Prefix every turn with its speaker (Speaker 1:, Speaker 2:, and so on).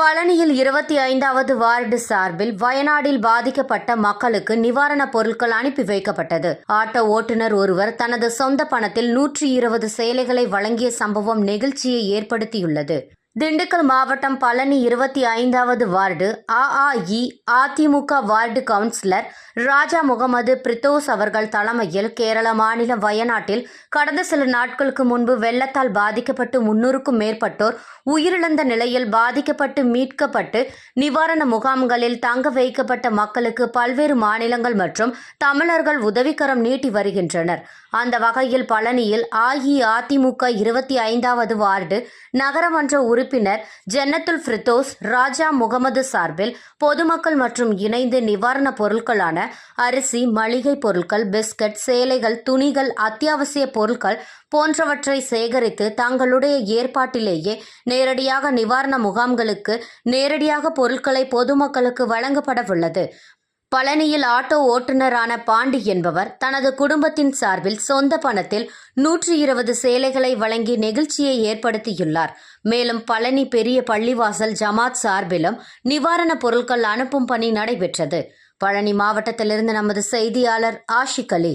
Speaker 1: பழனியில் இருபத்தி ஐந்தாவது வார்டு சார்பில் வயநாடில் பாதிக்கப்பட்ட மக்களுக்கு நிவாரணப் பொருட்கள் அனுப்பி வைக்கப்பட்டது. ஆட்டோ ஓட்டுநர் ஒருவர் தனது சொந்த பணத்தில் நூற்றி இருபது சேலைகளை வழங்கிய சம்பவம் நெகிழ்ச்சியை ஏற்படுத்தியுள்ளது. திண்டுக்கல் மாவட்டம் பழனி இருபத்தி ஐந்தாவது ward AI ADMK ward councillor Raja Mohammed பிரித்தோஸ் அவர்கள் தலைமையில் கேரள மாநிலம் வயநாட்டில் கடந்த சில நாட்களுக்கு முன்பு வெள்ளத்தால் பாதிக்கப்பட்டு முன்னூறுக்கும் மேற்பட்டோர் உயிரிழந்த நிலையில் பாதிக்கப்பட்டு மீட்கப்பட்டு நிவாரண முகாம்களில் தங்க வைக்கப்பட்ட மக்களுக்கு பல்வேறு மாநிலங்கள் மற்றும் தமிழர்கள் உதவிக்கரம் நீட்டி வருகின்றனர். அந்த வகையில் பழனியில் அஇஅதிமுக இருபத்தி ஐந்தாவது வார்டு நகரமன்ற உறுப்பினர் ஜன்னத்துல் ஃபிரிதோஸ் ராஜா முகமது சார்பில் பொதுமக்கள் மற்றும் இணைந்து நிவாரணப் பொருட்களான அரிசி மளிகை பொருட்கள் பிஸ்கட் சேலைகள் துணிகள் அத்தியாவசிய பொருட்கள் போன்றவற்றை சேகரித்து தங்களுடைய ஏற்பாட்டிலேயே நேரடியாக நிவாரண முகாம்களுக்கு நேரடியாக பொருட்களை பொதுமக்களுக்கு வழங்கப்படவுள்ளது. பழனியில் ஆட்டோ ஓட்டுநரான பாண்டி என்பவர் தனது குடும்பத்தின் சார்பில் சொந்த பணத்தில் நூற்றி இருபது சேலைகளை வழங்கி நெகிழ்ச்சியை ஏற்படுத்தியுள்ளார். மேலும் பழனி பெரிய பள்ளிவாசல் ஜமாத் சார்பிலும் நிவாரணப் பொருட்கள் அனுப்பும் பணி நடைபெற்றது. பழனி மாவட்டத்திலிருந்து நமது செய்தியாளர் ஆஷிக் அலி.